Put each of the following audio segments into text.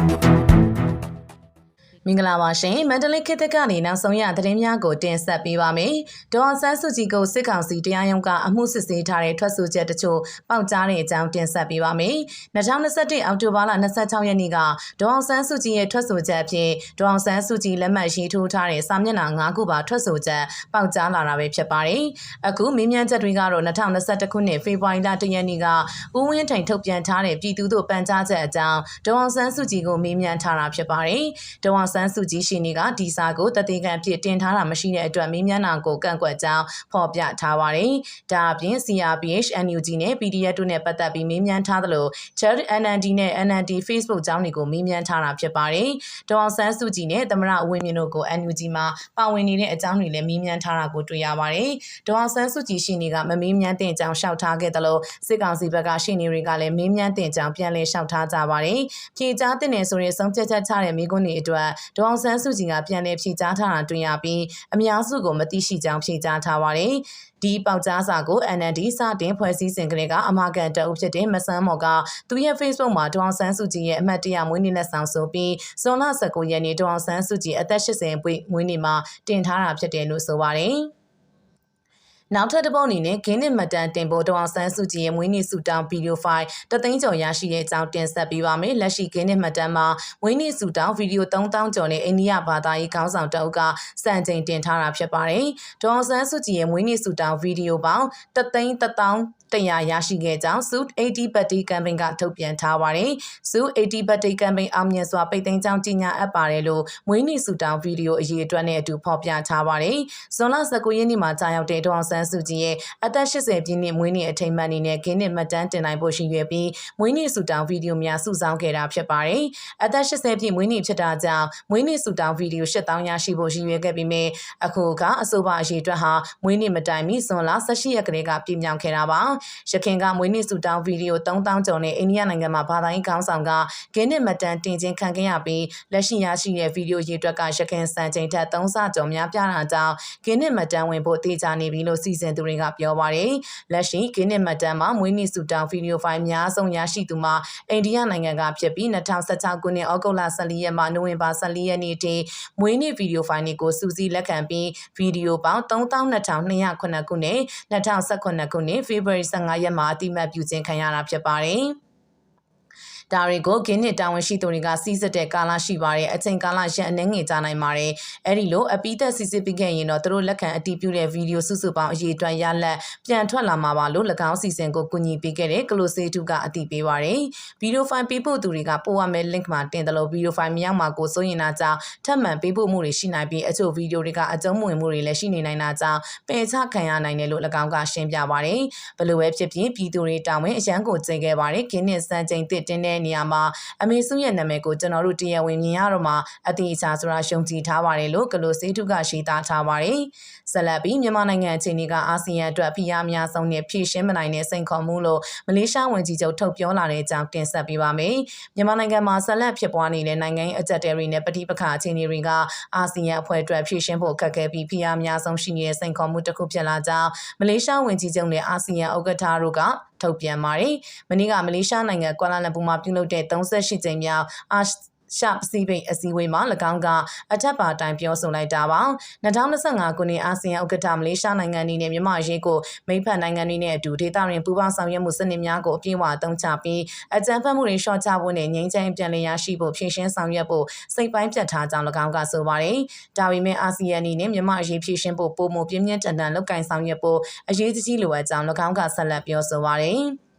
Thank you. မင်္ဂလာပါရှင်မန္တလေးခေတ်သစ်ကနေနောက်ဆုံးရသတင်းများကိုတင်ဆက်ပေးပါမယ်။ဒေါ်အောင်ဆန်းစုကြည်ကိုစစ်ကောင်စီတရားရုံးကအမှုစစ်ဆေးထားတဲ့ထွက်ဆိုချက်တချို့ပေါက်ကြားတဲ့အကြောင်းတင်ဆက်ပေးပါမယ်။2021အောက်တိုဘာလ26ရက်နေ့ကဒေါ်အောင်ဆန်းစုကြည်ရဲ့ထွက်ဆိုချက်အဖြစ်ဒေါ်အောင်ဆန်းစုကြည်လက်မှတ်ရေးထိုးထားတဲ့စာမျက်နှာ9ခုပါထွက်ဆိုချက်ပေါက်ကြားလာတာပဲဖြစ်ပါတယ်။အခုမင်းမြန်ချက်တွေကတော့2021ခုနှစ်ဖေဖော်ဝါရီလ1ရက်နေ့ကဦးဝင်းထိုင်ထုတ်ပြန်ထားတဲ့ပြည်သူ့တို့ပန်ကြားချက်အကြောင်းဒေါ်အောင်ဆန်းစုကြည်ကိုမင်းမြန်ထားတာဖြစ်ပါတယ်။ဒေါ်အောင်ဆန်းစုကြည်ရှင်တွေကဒီစာကိုတတိကံဖြစ်တင်ထားတာမရှိတဲ့အတွက်မင်းမြန်နာကိုကန့်ကွက်ကြောင်းဖော်ပြထားပါတယ်။ဒါအပြင် CRPH NUG နဲ့ PDF တို့နဲ့ပတ်သက်ပြီးမင်းမြန်ထားသလို Charity NND နဲ့ NND Facebook ကြောင်းတွေကိုမင်းမြန်ထားတာဖြစ်ပါတယ်။ဒေါ်အောင်ဆန်းစုကြည်နဲ့သမရအဝင်းမြင့်တို့ကို NUG မှာပါဝင်နေတဲ့အကြောင်းတွေလည်းမင်းမြန်ထားတာကိုတွေ့ရပါတယ်။ဒေါ်အောင်ဆန်းစုကြည်ရှင်တွေကမမင်းမြန်တဲ့အကြောင်းရှောက်ထားခဲ့သလိုစစ်ကောင်စီဘက်ကရှင်တွေကလည်းမင်းမြန်တဲ့အကြောင်းပြန်လည်ရှောက်ထားကြပါတယ်။ဖြေကြားတဲ့နယ်ဆိုရင်ဆုံးဖြတ်ချက်ချတဲ့မိကွန်းတွေအတွက်ဒေါ်အောင်ဆန်းစုကြည်ကပြန်လည်ဖြေကြားထားတာတွေ့ရပြီးအများစုကိုမသိရှိကြောင်းဖြေကြားထားပါတယ်။ဒီပေါက်ကြားစာကို NND စတင်ဖွဲ့စည်းစဉ်ကလေးကအမာကန်တအုပ်ဖြစ်တဲ့မဆန်းမော်ကသူရဲ့ Facebook မှာဒေါအောင်ဆန်းစုကြည်ရဲ့အမှတ်တရမွေးနေ့နဲ့ဆောင်ဆိုပြီးဇွန်လ19ရက်နေ့ဒေါအောင်ဆန်းစုကြည်အသက်80ပြည့်မွေးနေ့မှာတင်ထားတာဖြစ်တယ်လို့ဆိုပါတယ်။ နောက်ထပ်တစ်ပုတ်အနေနဲ့ဂင်းနစ်မတန်တင်ဖို့ဒေါအောင်ဆန်းစုကြည်ရဲ့မွေးနေ့ဆုတောင်းဗီဒီယိုဖိုင်တသိန်းကျော်ရရှိတဲ့အကြောင်းတင်ဆက်ပေးပါမယ်။လက်ရှိဂင်းနစ်မတန်မှာမွေးနေ့ဆုတောင်းဗီဒီယို3000ကျော်နဲ့အိန္ဒိယဘာသာရေးခေါင်းဆောင်တအုပ်ကစံချိန်တင်ထားတာဖြစ်ပါတယ်။ဒေါအောင်ဆန်းစုကြည်ရဲ့မွေးနေ့ဆုတောင်းဗီဒီယိုပေါင်းတသိန်း1000တရားရရှိခဲ့ကြောင်း Suit 80 Party Campaign ကထုတ်ပြန်ထားပါတယ်။ Suit 80 Party Campaign အောင်မြင်စွာပိတ်သိမ်းကြောင်းကြေညာအပ်ပါတယ်လို့မွေးနေ့ဆုတောင်းဗီဒီယိုအရေးအတွက်နဲ့အတူဖော်ပြထားပါတယ်။ဇွန်လ19ရက်နေ့မှာကြာရောက်တဲ့ဒေါအောင်ဆန်းစုကြည်ရဲ့အသက်80ပြည့်နှစ်မွေးနေ့အထိမ်းအမှတ်အနေနဲ့ဂင်းနစ်မှတ်တမ်းတင်နိုင်ဖို့ရှိရွယ်ပြီးမွေးနေ့ဆုတောင်းဗီဒီယိုများစုဆောင်းခဲ့တာဖြစ်ပါတယ်။အသက်80ပြည့်မွေးနေ့ဖြစ်တာကြောင့်မွေးနေ့ဆုတောင်းဗီဒီယို8000ရရှိဖို့ရှိရွယ်ခဲ့ပြီးမြဲအခုကအဆိုပါအရေးအတွက်ဟာမွေးနေ့မတိုင်မီဇွန်လ18ရက်ကလေးကပြည့်မြောက်ခဲ့တာပါ။ရခင်ကမွေးနေ့ဆုတောင်းဗီဒီယို3000ကျော်နဲ့အိန္ဒိယနိုင်ငံမှာဘာသာရေးခေါင်းဆောင်ကဂင်းနစ်မှတ်တမ်းတင်ခြင်းခံခဲ့ရပြီးလက်ရှိရရှိတဲ့ဗီဒီယိုရေးအတွက်ကရခင်စံချိန်ထက်3ဆကျော်များပြားတာကြောင့်ဂင်းနစ်မှတ်တမ်းဝင်ဖို့တေချာနေပြီလို့စီစဉ်သူတွေကပြောပါတယ်။လက်ရှိဂင်းနစ်မှတ်တမ်းမှာမွေးနေ့ဆုတောင်းဗီဒီယိုဖိုင်များဆုံးရရှိသူမှာအိန္ဒိယနိုင်ငံကဖြစ်ပြီး2016ခုနှစ်ဩဂုတ်လ14ရက်မှနိုဝင်ဘာ14ရက်နေ့ထိမွေးနေ့ဗီဒီယိုဖိုင်တွေကိုစူးစီးလက်ခံပြီးဗီဒီယိုပေါင်း3209ခုနဲ့2018ခုနှစ်ဖေဖော်ဝါရီ15ရက်မှာအတိမတ်ပြုခြင်းခံရတာဖြစ်ပါတယ်။ ဒါတွေကိုဂင်းနစ်တာဝန်ရှိသူတွေကစီးစက်တဲ့ကာလရှိပါတယ်အချိန်ကာလရန်အနေငယ်ကြနိုင်ပါတယ်အဲ့ဒီလိုအပိသက်စီစစ်ပြီးခဲ့ရင်တော့သူတို့လက်ခံအတည်ပြုတဲ့ဗီဒီယိုစုစုပေါင်းအရေးအတွက်ရလက်ပြန်ထွက်လာမှာပါလို့၎င်းစီစဉ်ကိုကူညီပေးခဲ့တဲ့ကလိုစေတူကအတည်ပေးပါတယ်ဗီဒီယိုဖိုင်ပေးဖို့သူတွေကပို့ရမယ့် link မှာတင်တယ်လို့ဗီဒီယိုဖိုင်မရောက်မှာကိုစိုးရင်တာကြောင့်ထပ်မံပေးဖို့မှုတွေရှိနိုင်ပြီးအချို့ဗီဒီယိုတွေကအကျုံးဝင်မှုတွေလည်းရှိနေနိုင်တာကြောင့်ပယ်ချခံရနိုင်တယ်လို့၎င်းကရှင်းပြပါတယ်ဘလို့ပဲဖြစ်ဖြစ်ပြည်သူတွေတာဝန်အရန်ကိုကျင်းခဲ့ပါတယ်ခင်းနဲ့စံချိန်တစ်တင်းတဲ့နေရာမှာအမေစုရဲ့နာမည်ကိုကျွန်တော်တို့တရားဝင်မြင်ရတော့မှအတိအကျဆိုတာရှုံကြည်ထားပါတယ်လို့ကလိုစေတုကရှိသားထားပါတယ်။ဆက်လက်ပြီးမြန်မာနိုင်ငံအခြေအနေကအာဆီယံအတွက်ဖိအားများဆုံးနဲ့ဖြည့်ရှင်းမနိုင်တဲ့စိန်ခေါ်မှုလို့မလေးရှားဝန်ကြီးချုပ်ထုတ်ပြောလာတဲ့အကြောင်းတင်ဆက်ပေးပါမယ်။မြန်မာနိုင်ငံမှာဆက်လက်ဖြစ်ပွားနေတဲ့နိုင်ငံရေးအကြက်တဲတွေနဲ့ပဋိပက္ခအခြေအနေတွေကအာဆီယံအဖွဲ့အတွက်ဖြည့်ရှင်းဖို့ခက်ခဲပြီးဖိအားများဆုံးရှိနေတဲ့စိန်ခေါ်မှုတစ်ခုဖြစ်လာကြောင်းမလေးရှားဝန်ကြီးချုပ်နဲ့အာဆီယံဥက္ကဋ္ဌတို့က ထုတ်ပြန်ပါတယ်။မနေ့ကမလေးရှားနိုင်ငံကွာလာလမ်ပူမှာပြုလုပ်တဲ့38ကြိမ်မြောက်အာ ရှာပစီဖိတ်အစည်းအဝေးမှာ၎င်းကအထက်ပါတိုင်ပြောဆိုလိုက်တာပါ2025ခုနှစ်အာဆီယံဥက္ကဋ္ဌမလေးရှားနိုင်ငံအနေနဲ့မြန်မာရေးကိုမိဖက်နိုင်ငံတွေနဲ့အတူဒေသတွင်ပူးပေါင်းဆောင်ရွက်မှုစနစ်များကိုအပြည့်အဝအသုံးချပြီးအကြံဖတ်မှုတွေရှော့ချဖို့နဲ့ငြိမ်းချမ်းပြန်လည်ရရှိဖို့ဖြည့်ရှင်းဆောင်ရွက်ဖို့စိတ်ပိုင်းပြတ်ထားကြောင်း၎င်းကဆိုပါတယ်ဒါပေမဲ့အာဆီယံအနေနဲ့မြန်မာရေးဖြည့်ရှင်းဖို့ပုံမပြင်းပြင်းထန်ထန်လုပ်ကိုင်ဆောင်ရွက်ဖို့အရေးကြီးလိုအပ်ကြောင်း၎င်းကဆက်လက်ပြောဆိုပါတယ်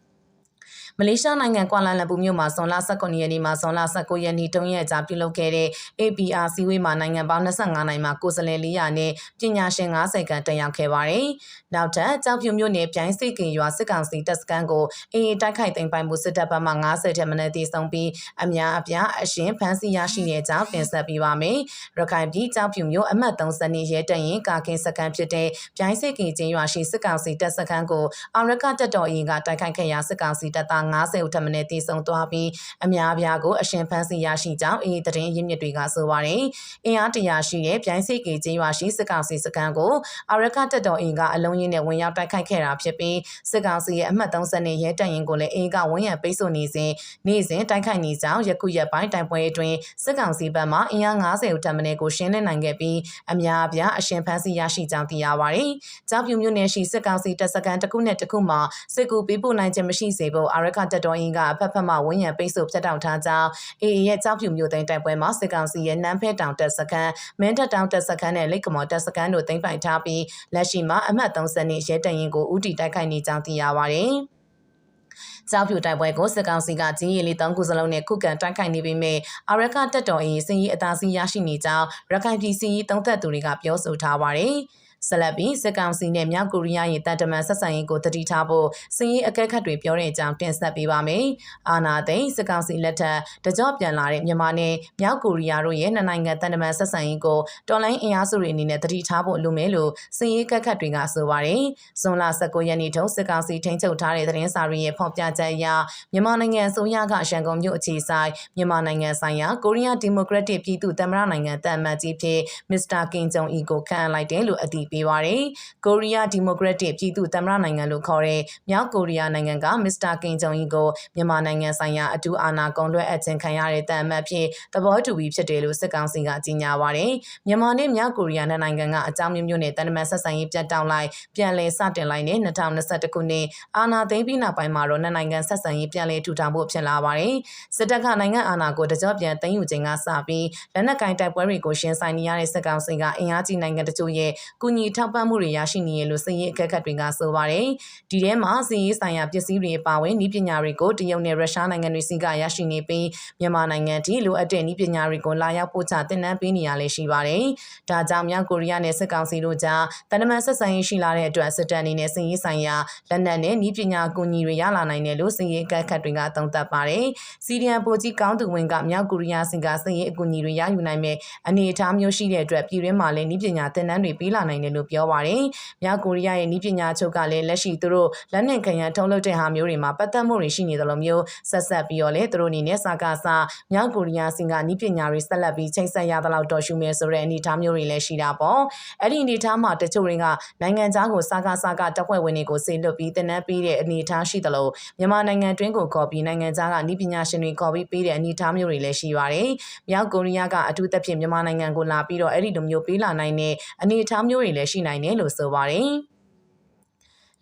မလေးရှားနိုင်ငံကွာလာလမ်ပူမြို့မှာဇွန်လ19ရက်နေ့မှဇွန်လ19ရက်နေ့တုန်းရက်ကြာပြုလုပ်ခဲ့တဲ့ APR စည်းဝေးမှာနိုင်ငံပေါင်း25နိုင်ငံမှာကိုယ်စားလှယ်400နဲ့ပညာရှင်90ခန့်တက်ရောက်ခဲ့ပါတယ်။နောက်ထပ်ကြောက်ဖြူမြို့နယ်ပြိုင်းစိတ်ကင်ရွာစစ်ကောင်စီတပ်စခန်းကိုအေးတိုက်ခိုက်သိမ်းပိုင်မှုစစ်တပ်ဘက်မှ90ထက်မနည်းတည်ဆုံပြီးအများအပြားအရှင်ဖမ်းဆီးရရှိတဲ့အကြောင်းတင်ဆက်ပေးပါမယ်။ရခိုင်ပြည်ကြောက်ဖြူမြို့အမှတ်30ရဲတပ်ရင်ကာကင်းစခန်းဖြစ်တဲ့ပြိုင်းစိတ်ကင်ကျင်းရွာရှိစစ်ကောင်စီတပ်စခန်းကိုအောင်ရကတပ်တော်အင်ကတိုက်ခိုက်ခဲ့ရာစစ်ကောင်စီတပ်သား90ဦးထပ်မံတည်ဆုံသွားပြီးအများအပြားကိုအရှင်ဖမ်းဆီးရရှိကြောင်းအေးသတင်းရင်းမြစ်တွေကဆိုပါတယ်။အင်အားတရာရှိတဲ့ပြိုင်းစိတ်ကေကျေးရွာရှိစစ်ကောင်စီစခန်းကိုအာရကတက်တော်အင်ကအလုံးရင်းနဲ့ဝင်ရောက်တိုက်ခိုက်ခဲ့တာဖြစ်ပြီးစစ်ကောင်စီရဲ့အမှတ်30နဲ့ရဲတပ်ရင်ကိုလည်းအင်ကဝန်ရံပိတ်ဆို့နေစဉ်နေ့စဉ်တိုက်ခိုက်နေကြောင်းယခုရက်ပိုင်းတိုင်ပွဲအတွင်းစစ်ကောင်စီဘက်မှအင်အား90ဦးထပ်မံကိုရှင်းလင်းနိုင်ခဲ့ပြီးအများအပြားအရှင်ဖမ်းဆီးရရှိကြောင်းသိရပါတယ်။ကြောက်ဖြူမြို့နယ်ရှိစစ်ကောင်စီတပ်စခန်းတစ်ခုနဲ့တစ်ခုမှာစစ်ကူပေးပို့နိုင်ခြင်းမရှိစေဖို့အာရခတက်တော်အင်ကအဖက်ဖက်မှဝန်ရံပိတ်ဆို့ဖျက်တောက်ထားကြောင်းအေအေရဲ့ကြောက်ဖြူမြို့သိမ်းတိုက်ပွဲမှာစစ်ကောင်စီရဲ့နန်းဖဲတောင်တပ်စခန်းမင်းတပ်တောင်တပ်စခန်းနဲ့လိတ်ကမော်တပ်စခန်းတို့သိမ်းပိုက်ထားပြီးလက်ရှိမှာအမှတ်30နှစ်ရဲတရင်ကိုဥတီတိုက်ခိုက်နေကြောင်းသိရပါတယ်။ကြောက်ဖြူတိုက်ပွဲကိုစစ်ကောင်စီကကြီးရီလီ၃ခုစလုံးနဲ့ခုခံတိုက်ခိုက်နေပေမဲ့အာရကတက်တော်အေးစင်ကြီးအသာစီးရရှိနေကြောင်းရခိုင်ပြည်စီသုံးသက်သူတွေကပြောဆိုထားပါတယ်။ ဆက်လက်ပြီးစစ်ကောင်စီနဲ့မြောက်ကိုရီးယားရဲ့တပ်တမန်ဆက်ဆံရေးကိုတတိထားဖို့စင်ရေးအကဲခတ်တွေပြောတဲ့အကြောင်းတင်ဆက်ပေးပါမယ်။အာနာသိန်းစစ်ကောင်စီလက်ထက်တကြော့ပြန်လာတဲ့မြန်မာနဲ့မြောက်ကိုရီးယားတို့ရဲ့နှစ်နိုင်ငံတပ်တမန်ဆက်ဆံရေးကိုတော်လိုင်းအင်အားစုတွေအနေနဲ့တတိထားဖို့လိုမယ်လို့စင်ရေးကက်ခတ်တွေကဆိုပါတယ်။ဇွန်လ19ရက်နေ့ထုစစ်ကောင်စီထိန်းချုပ်ထားတဲ့သတင်းစာတွေရဲ့ဖော်ပြချက်အရမြန်မာနိုင်ငံအစိုးရကရန်ကုန်မြို့အခြေဆိုင်မြန်မာနိုင်ငံဆိုင်ရာကိုရီးယားဒီမိုကရက်တစ်ပြည်သူ့သမ္မတနိုင်ငံတပ်အမတ်ကြီးဖြစ်မစ္စတာကင်ဂျုံအီကိုခန့်အပ်လိုက်တယ်လို့အတည်ပေးပါတယ်။ကိုရီးယားဒီမိုကရက်တစ်ပြည်သူ့သမ္မတနိုင်ငံလို့ခေါ်တဲ့မြောက်ကိုရီးယားနိုင်ငံကမစ္စတာကင်ဂျုံအီကိုမြန်မာနိုင်ငံဆိုင်ရာအထူးအာဏာကုန်လွှဲအပ်ခြင်းခံရတဲ့တပ်အမတ်ဖြစ်သဘောတူပြီးဖြစ်တယ်လို့စစ်ကောင်စီကကြေညာပါတယ်။မြန်မာနဲ့မြောက်ကိုရီးယားနိုင်ငံကအကြောင်းမျိုးမျိုးနဲ့တန်တမန်ဆက်ဆံရေးပြတ်တောက်လိုက်ပြန်လည်စတင်လိုက်တဲ့2021ခုနှစ်အာဏာသိမ်းပြီးနောက်ပိုင်းမှာတော့နိုင်ငံဆက်ဆံရေးပြန်လည်ထူထောင်ဖို့ဖြစ်လာပါတယ်။စစ်တပ်ကနိုင်ငံအာဏာကိုတကြော့ပြန်သိမ်းယူခြင်းကစပြီးလက်နက်ကင်တိုက်ပွဲတွေကိုရှင်းဆိုင်နေရတဲ့စစ်ကောင်စီကအင်အားကြီးနိုင်ငံတချို့ရဲ့ကုညီထောက်ပံ့မှုတွေရရှိနေရလို့စည်ရေးအခက်အခဲတွေကဆိုပါတယ်။ဒီထဲမှာစည်ရေးဆိုင်ရာပစ္စည်းတွေပါဝင်ဤပညာတွေကိုတရုတ်နဲ့ရုရှားနိုင်ငံတွေစီကရရှိနေပြီးမြန်မာနိုင်ငံထိလိုအပ်တဲ့ဤပညာတွေကိုလာရောက်ပို့ချတင်နန်းပေးနေရလဲရှိပါတယ်။ဒါကြောင့်မြောက်ကိုရီးယားနဲ့စစ်ကောင်စီတို့ကြားတန်တမန်ဆက်ဆံရေးရှိလာတဲ့အတွက်စစ်တပ်အနေနဲ့စည်ရေးဆိုင်ရာလက်နက်နဲ့ဤပညာကူညီတွေရလာနိုင်တယ်လို့စည်ရေးအခက်အခဲတွေကသုံးသပ်ပါတယ်။စီရီယံပိုကြီးကောင်းသူဝင်ကမြောက်ကိုရီးယားစီကစည်ရေးအကူအညီတွေရယူနိုင်မဲ့အနေအထားမျိုးရှိတဲ့အတွက်ပြည်တွင်းမှာလည်းဤပညာတင်နန်းတွေပေးလာနိုင်တယ်လို့ပြောပါတယ်။မြောက်ကိုရီးယားရဲ့ဤပညာချုပ်ကလည်းလက်ရှိသူတို့လက်နက်ခံရန်ထုံးလုပ်တဲ့ဟာမျိုးတွေမှာပတ်သက်မှုတွေရှိနေသလိုမျိုးဆက်ဆက်ပြီးတော့လေသူတို့အနေနဲ့စကားစမြောက်ကိုရီးယားစင်ကဤပညာတွေဆက်လက်ပြီးချိန်ဆက်ရသလောက်တော်ရှုမယ်ဆိုတဲ့အနေအထားမျိုးတွေလည်းရှိတာပေါ့။အဲ့ဒီအနေအထားမှာတချို့တွေကနိုင်ငံသားကိုစကားစကားတပ်ဖွဲ့ဝင်တွေကိုစေလွတ်ပြီးတင်နန်းပေးတဲ့အနေအထားရှိသလိုမြန်မာနိုင်ငံတွင်းကိုခေါ်ပြီးနိုင်ငံသားကဤပညာရှင်တွေခေါ်ပြီးပေးတဲ့အနေအထားမျိုးတွေလည်းရှိပါတယ်။မြောက်ကိုရီးယားကအထူးသဖြင့်မြန်မာနိုင်ငံကိုလာပြီးတော့အဲ့ဒီလိုမျိုးပေးလာနိုင်တဲ့အနေအထားမျိုးတွေလည်းရှိနိုင်တယ်လို့ဆိုပါတယ်။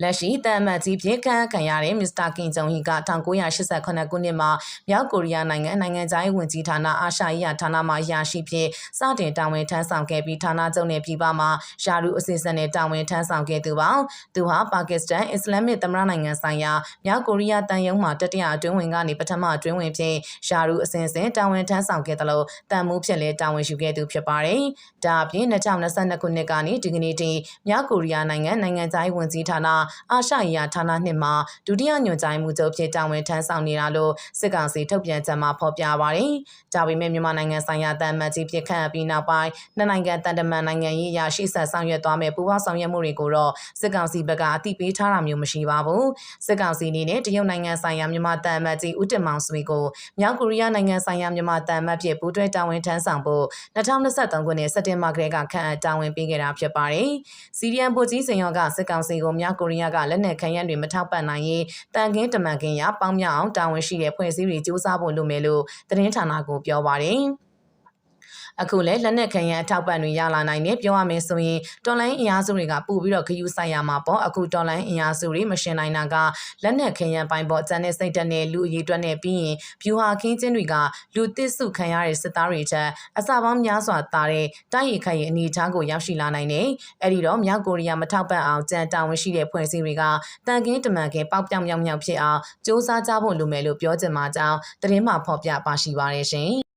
လက်ရှိတန်မတ်ကြီးပြင်ခန့်ခံရတဲ့မစ္စတာကင်ဂျုံဟီက1988ခုနှစ်မှာမြောက်ကိုရီးယားနိုင်ငံနိုင်ငံသားရေးဝန်ကြီးဌာနအာရှရေးဌာနမှအရာရှိဖြစ်စတင်တာဝန်ထမ်းဆောင်ခဲ့ပြီးဌာနချုပ်နယ်ပြည်ပမှာယာရူအစီအစဉ်နဲ့တာဝန်ထမ်းဆောင်ခဲ့သူပါသူဟာပါကစ္စတန်အစ္စလာမစ်သမ္မတနိုင်ငံဆိုင်ရာမြောက်ကိုရီးယားတန်ယုံမှတတိယအတွင်းဝင်ကနေပထမအတွင်းဝင်ဖြစ်ယာရူအစဉ်စဉ်တာဝန်ထမ်းဆောင်ခဲ့သလိုတန်မှုဖြစ်လဲတာဝန်ယူခဲ့သူဖြစ်ပါတယ်ဒါအပြင်2022ခုနှစ်ကနေဒီကနေ့ထိမြောက်ကိုရီးယားနိုင်ငံနိုင်ငံသားရေးဝန်ကြီးဌာနအာရှရေးဌာနနှစ်မှာဒုတိယညွှန်ကြားမှုချုပ်ဖြစ်တာဝန်ထမ်းဆောင်နေတာလို့စစ်ကောင်စီထုတ်ပြန်ချက်မှာဖော်ပြပါတယ်။ဒါပေမဲ့မြန်မာနိုင်ငံဆိုင်ရာတန်မတ်ကြီးပြစ်ခတ်ပြီးနောက်ပိုင်းနှစ်နိုင်ငံတန်တမန်နိုင်ငံရေးရာရှိဆက်ဆောင်ရွက်သွားမယ်ပူးပေါင်းဆောင်ရွက်မှုတွေကိုတော့စစ်ကောင်စီဘက်ကအတိပေးထားတာမျိုးမရှိပါဘူး။စစ်ကောင်စီအနေနဲ့တရုတ်နိုင်ငံဆိုင်ရာမြန်မာတန်မတ်ကြီးဦးတင်မောင်ဆွေကိုမြောက်ကိုရီးယားနိုင်ငံဆိုင်ရာမြန်မာတန်မတ်ဖြစ်ပူးတွဲတာဝန်ထမ်းဆောင်ဖို့2023ခုနှစ်စက်တင်ဘာကလေးကခန့်အပ်တာဝန်ပေးခဲ့တာဖြစ်ပါတယ်။စီရီယန်ဗိုလ်ကြီးစင်ရောကစစ်ကောင်စီကိုမြောက်ကိုရီးယားကလက်နက်ခံရန်တွေမထောက်ပံ့နိုင်ရင်တန်ခင်းတမန်ခင်းရပေါင်းမြောက်အောင်တာဝန်ရှိတဲ့ဖွဲ့စည်းတွေစ조사ဖို့လိုမယ်လို့သတင်းဌာနကပြောပါတယ်။ အခုလည်းလက်နက်ခံရန်အထောက်ပံ့တွေရလာနိုင်တယ်ပြောရမယ်ဆိုရင်တော်လိုင်းအင်အားစုတွေကပို့ပြီးတော့ခယူးဆိုင်ရမှာပေါ့အခုတော်လိုင်းအင်အားစုတွေမရှင်နိုင်တာကလက်နက်ခံရန်ပိုင်းပေါ့ကျန်တဲ့စိတ်တက်နဲ့လူအရေးအတွက်နဲ့ပြီးရင်ဖြူဟာခင်းချင်းတွေကလူသစ်စုခံရတဲ့စစ်သားတွေချက်အစပေါင်းများစွာတာတဲ့တိုက်ရိုက်ခိုက်ရဲ့အနေအထားကိုရောက်ရှိလာနိုင်တယ်အဲ့ဒီတော့မြောက်ကိုရီးယားမထောက်ပံ့အောင်ကြံတာဝန်ရှိတဲ့ဖွဲ့စည်းတွေကတန်ကင်းတမန်ကင်းပေါက်ပြောင်မြောင်မြောင်ဖြစ်အောင်စ조사ကြဖို့လိုမယ်လို့ပြောချင်မှာကြောင်းသတင်းမှာဖော်ပြပါရှိပါတယ်ရှင်